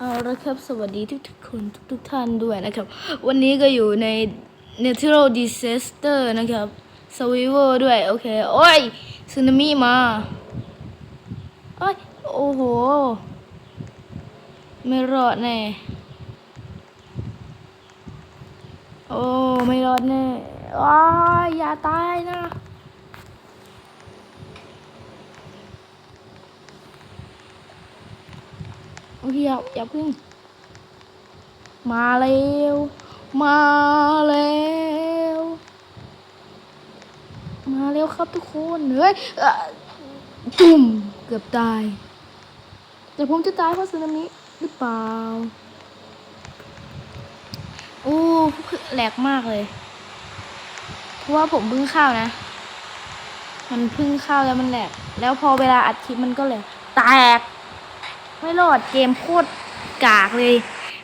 เอาละครับสวัสดีทุกทุกคนทุกทุกท่านด้วยนะครับ วันนี้ก็อยู่ใน Natural Disaster นะครับ Survival ด้วย โอเค โอ้ยสึนามิมา โอ้ย โอ้โห ไม่รอดแน่ โอ้ ไม่รอดแน่ว้ายอย่าตายนะ โอ้ยอย่าอย่าพึ่ง มาเร็วมาแล้ว มาเร็วครับทุกคนเฮ้ยเอ่อจุ่มเกือบตาย แต่ผมจะตายเพราะสึนามิหรือเปล่าโอ้แหลกมากเลย เพราะว่าผมเพิ่งเข้านะ มันเพิ่งเข้าแล้วมันแหลก แล้วพอเวลาอัดคลิปมันก็เลยแตก ไม่รอดเกมโคตรกากเลย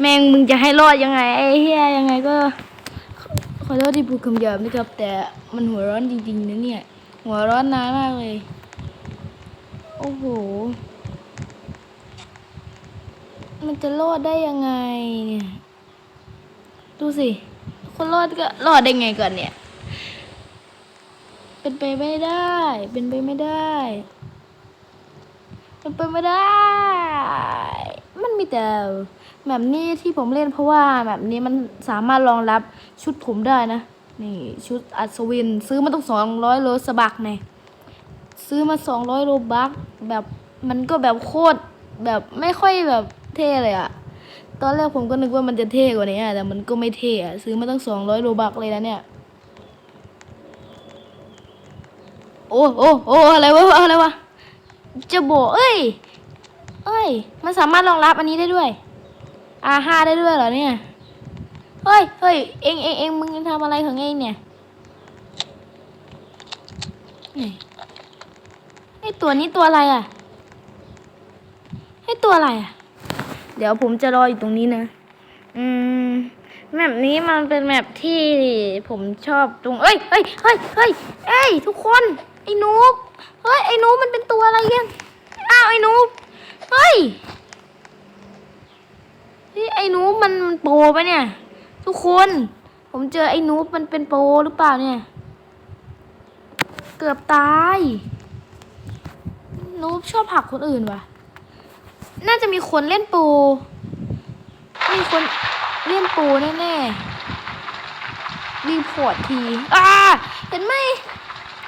แม่งมึงจะให้รอดยังไงไอ้เฮียยังไงก็ขอโทษที่พูดคำหยาบนะครับ แต่มันหัวร้อนจริงๆนะเนี่ย หัวร้อนนานมากเลย โอ้โห มันจะรอดได้ยังไงเนี่ย ดูสิ คนรอดก็รอดได้ไงก่อนเนี่ย เป็นไปไม่ได้ เป็นไปไม่ได้ เป็นไปไม่ได้ มันมีแต่แบบนี้ที่ผมเล่นเพราะว่าแบบนี้มันสามารถรองรับชุดผมได้นะ นี่ชุดอัศวิน ซื้อมาต้องสองร้อยโลสบักเนี่ยซื้อมาสองร้อยโลบักแบบมันก็แบบโคตรแบบไม่ค่อยแบบเท่เลยอะตอนแรกผมก็นึกว่ามันจะเท่กว่านี้แต่มันก็ไม่เท่อะซื้อมาตั้งสองร้อยโลบักเลยนะเนี่ย โอ้โอ้โอ้อะไรวะอะไรวะ จะบอกเอ้ย เอ้ย มันสามารถรองรับอันนี้ได้ด้วย R5 ได้ด้วยเหรอเนี่ย เฮ้ยเฮ้ยเองเองเองมึงทำอะไรของเองเนี่ยไอตัวนี้ตัวอะไรอะไอตัวอะไรอะ เดี๋ยวผมจะรออยู่ตรงนี้นะ อืม แมปนี้มันเป็นแมปที่ผมชอบตรง เอ้ยเฮ้ยเฮ้ยเฮ้ยเอ้ยทุกคน ไอ้นูบเฮ้ยไอ้นูบมันเป็นตัวอะไรกันอ้าวไอ้นูบเฮ้ยนี่ไอ้นูบมันมันโปรปะเนี่ย ทุกคน ผมเจอไอ้นูบมันเป็นโปรหรือเปล่าเนี่ย เกือบตายนูบชอบผักคนอื่นวะน่าจะมีคนเล่นโปรมีคนเล่นโปรแน่ๆรีพอร์ตที อ่า เห็นไหม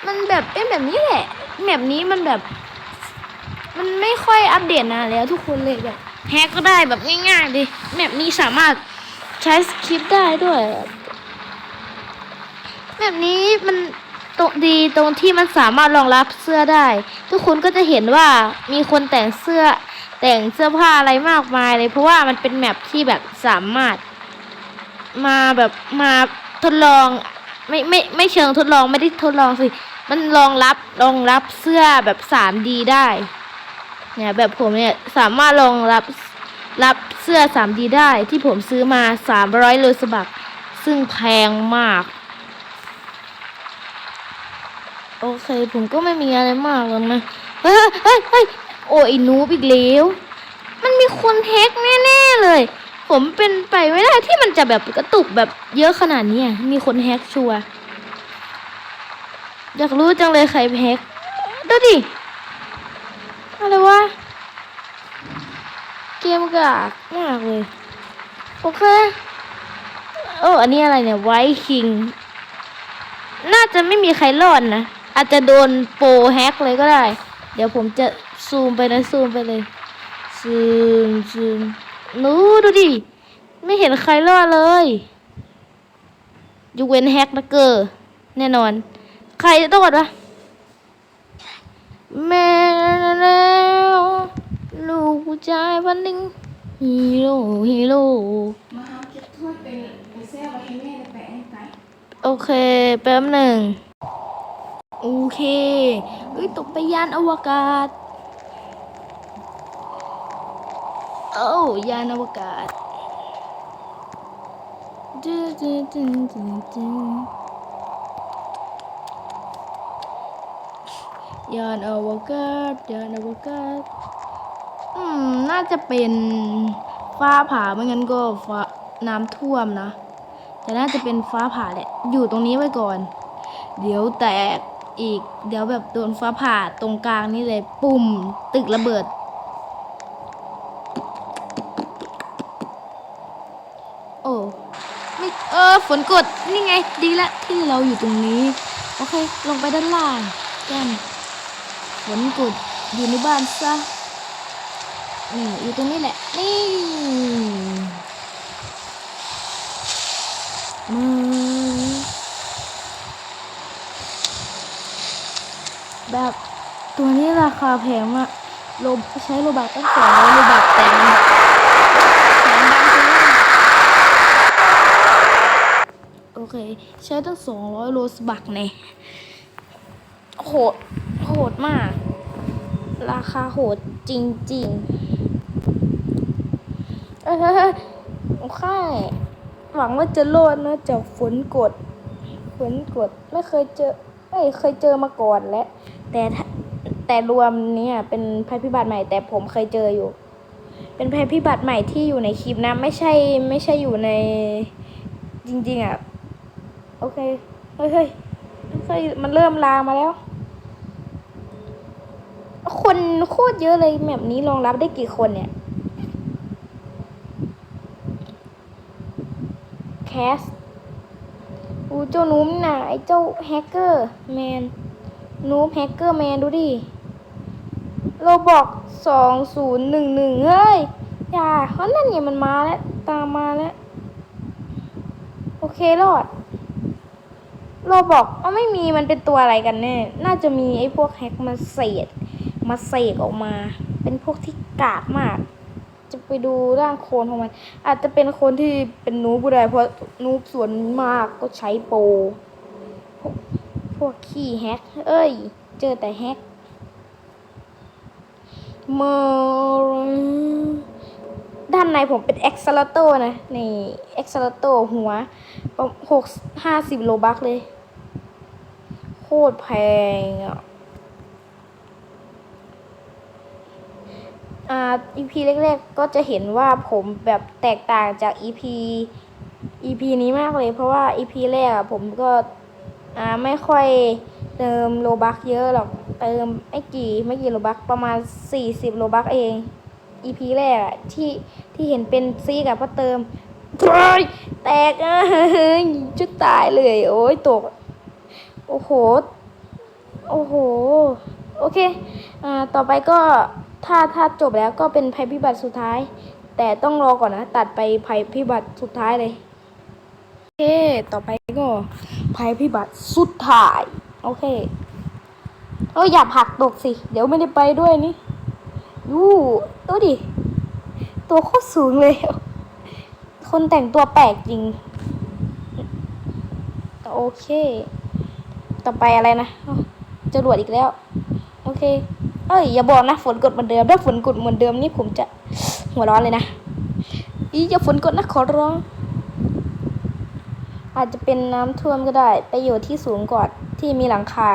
มันแบบเป็นแบบนี้แหละแบบนี้มันแบบ มันไม่ค่อยอัปเดตนานแล้วทุกคนเลยแบบแฮกก็ได้แบบง่ายๆเลยแบบนี้สามารถใช้สคริปต์ได้ด้วย แบบนี้มันตรงดีตรงที่มันสามารถรองรับเสื้อได้ ทุกคนก็จะเห็นว่ามีคนแต่งเสื้อแต่งเสื้อผ้าอะไรมากมายเลย เพราะว่ามันเป็นแมปที่แบบสามารถ มาแบบมาทดลอง ไม่ไม่ไม่เชิงทดลองไม่ได้ทดลองสิ มันรองรับรองรับเสื้อแบบ 3D ได้ เนี่ยแบบผมเนี่ยสามารถรองรับรับเสื้อ 3D ได้ที่ผมซื้อมา 300โลสบัก ซึ่งแพงมาก โอเค ผมก็ไม่มีอะไรมากแล้วนะเฮ้ยเฮ้ยเฮ้ยโอ้ยนูบอีกแล้ว มันมีคนแฮกแน่ ๆ เลย ผมเป็นไปไม่ได้ที่มันจะแบบกระตุกแบบเยอะขนาดนี้มีคนแฮกชัวอยากรู้จังเลยใครแฮกดูดิอะไรวะเกมกากมากเลย โอเคโอ้อันนี้อะไรเนี่ยไวคิงน่าจะไม่มีใครรอดนะ อาจจะโดนโปรแฮกเลยก็ได้ เดี๋ยวผมจะซูมไปนะซูมไปเลยซูมซูม นูดูดิ ไม่เห็นใครรอดเลยยกเว้นแฮกนะเกอร์ แน่นอน ใครจะรอดวะแม่แล้วลูกผู้ชายพันหนึ่งฮีโร่ฮีโร่มาเอาเก็บถ้วยไปไปแซ่บไว้ให้แม่แล้วไปให้ไปโอเค แป๊บหนึ่ง โอเคเอ้ยตกไปยานอวกาศ โอ้ยานอวกาศดูดูดูดูดูยานอวกาศยานอวกาศ อืม น่าจะเป็นฟ้าผ่าไม่งั้นก็ฟ้าน้ำท่วมนะ แต่น่าจะเป็นฟ้าผ่าแหละ อยู่ตรงนี้ไว้ก่อน เดี๋ยวแตกอีก เดี๋ยวแบบโดนฟ้าผ่าตรงกลางนี่เลย ปุ่ม ตึกระเบิด โอ้ ไม่เออ ฝนกดนี่ไงดีละที่เราอยู่ตรงนี้ โอเค ลงไปด้านล่างแก้มฝนกดอยู่ในบ้านซะนี่อยู่ตรงนี้แหละ นี่มือแบบตัวนี้ราคาแพงมากโลใช้โลบักตั้งสองร้อยโลบักแต่มันแพงดังจัง โอเคใช้ตั้งสองร้อยโลสบักเนี่ยโหด โหดมาก ราคาโหดจริงๆเอ้ยโอเคหวังว่าจะรอดนะจากฝนกด ฝนกดไม่เคยเจอไม่เคยเจอมาก่อนและ แต่แต่รวมเนี่ยเป็นภัยพิบัติใหม่ แต่ผมเคยเจออยู่ เป็นภัยพิบัติใหม่ที่อยู่ในคลิปนะ ไม่ใช่ไม่ใช่อยู่ในจริง ๆอะ โอเค เฮ้ยเฮ้ยเฮ้ยมันเริ่มลามมาแล้ว คนโคตรเยอะเลยแบบนี้รองรับได้กี่คนเนี่ย แคสอูเจ้านูมน่ะ ไอ้เจ้าแฮกเกอร์แมน นูบแฮกเกอร์แมนดูดิเราบอกสองศูนย์หนึ่งหนึ่งเฮ้ย อย่าเพราะนั่นเนี่ยมันมาแล้ว ตามมาแล้ว โอเครอด เราบอกว่าไม่มีมันเป็นตัวอะไรกันแน่ น่าจะมีไอ้พวกแฮกมาเศษมาเสกออกมา เป็นพวกที่กากมาก จะไปดูร่างโคลนของมัน อาจจะเป็นคนที่เป็นนูบก็ได้เพราะนูบส่วนมากก็ใช้โปรพวกพวกขี้แฮก เอ้ย เจอแต่แฮกมาด้านในผมเป็น e x c e l a t o r นะ นี่ e x c e l a t o r หัวหกห้าสิบโลบักเลย ตรแพงอะอ่า EP แรกๆ ก็จะเห็นว่าผมแบบแตกต่างจาก EP EP นี้มากเลย เพราะว่า EP แรกอะผมก็อ่าไม่ค่อยเติมโลบักเยอะหรอก เติมไม่กี่ไม่กี่โลบักประมาณ 40 โลบักเอง EP แรกอะที่ที่เห็นเป็นซีกับก็เติมแตกอะจุดตายเลย โอ้ยตก โอ้โห โอ้โห โอเค อ่า ต่อไปก็ถ้าถ้าจบแล้วก็เป็นภัยพิบัติสุดท้าย แต่ต้องรอก่อนนะ ตัดไปภัยพิบัติสุดท้ายเลย โอเค ต่อไปก็ภัยพิบัติสุดท้าย โอเคเอออย่าผักตกสิ เดี๋ยวไม่ได้ไปด้วยนี่ยูดูดิ ตัวโคตรสูงเลย คนแต่งตัวแปลกจริง โอเค ต่อไปอะไรนะจรวดอีกแล้ว โอเค เอ้ยอย่าบอกนะฝนกดเหมือนเดิมถ้าฝนกดเหมือนเดิมนี่ผมจะหัวร้อนเลยนะอีอย่าฝนกดนะขอร้อง อาจจะเป็นน้ำท่วมก็ได้ ไปอยู่ที่สูงก่อนที่มีหลังคา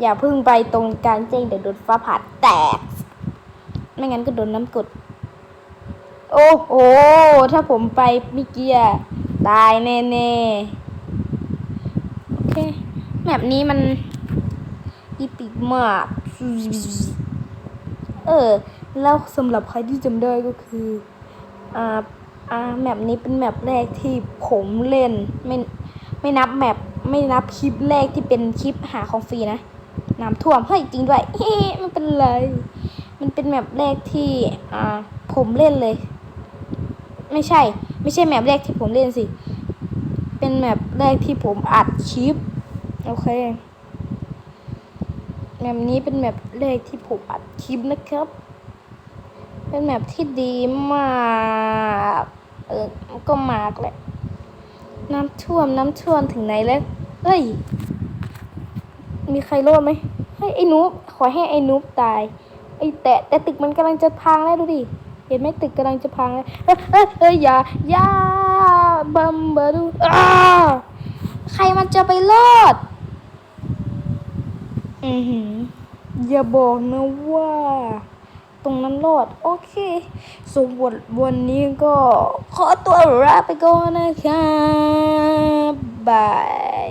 อย่าพึ่งไปตรงกลางแจ้งเดี๋ยวโดนฟ้าผ่าแตกไม่งั้นก็โดนน้ำกด โอ้โหถ้าผมไปมิเกียตายแน่ๆโอเค แบบนี้มันอีปิกมาก เออ แล้วสำหรับใครที่จำได้ก็คือ อ่า อ่า แมปนี้เป็นแมปแรกที่ผมเล่น ไม่ ไม่นับแมป ไม่นับคลิปแรกที่เป็นคลิปหาของฟรีนะ น้ำท่วม เฮ้ย จริงด้วยเฮ้ไม่เป็นไร มันเป็นแมปแรกที่ อ่า ผมเล่นเลย ไม่ใช่ ไม่ใช่แมปแรกที่ผมเล่นสิ เป็นแมปแรกที่ผมอัดคลิป โอเคแมปนี้เป็นแมปแรกที่ผมอัดคลิปนะครับ เป็นแมปที่ดีมากเออก็มากแหละ น้ำท่วมน้ำท่วมถึงไหนแล้วเอ้ย มีใครรอดไหมให้ยไอ้นูบขอให้ไอ้นูบตายไอ้แต่แต่ตึกมันกำลังจะพังแล้วดูดิเห็นไหมตึกกำลังจะพังแล้วเอ้ยเอ้ยเอ้ยอย่าอย่าบัมบาดูอ้าใครมันจะไปรอด อือหืออย่าบอกนะว่า ตรงนั้นรอด โอเคส่วนวันวันนี้ก็ขอตัวลาไปก่อนนะครับบาย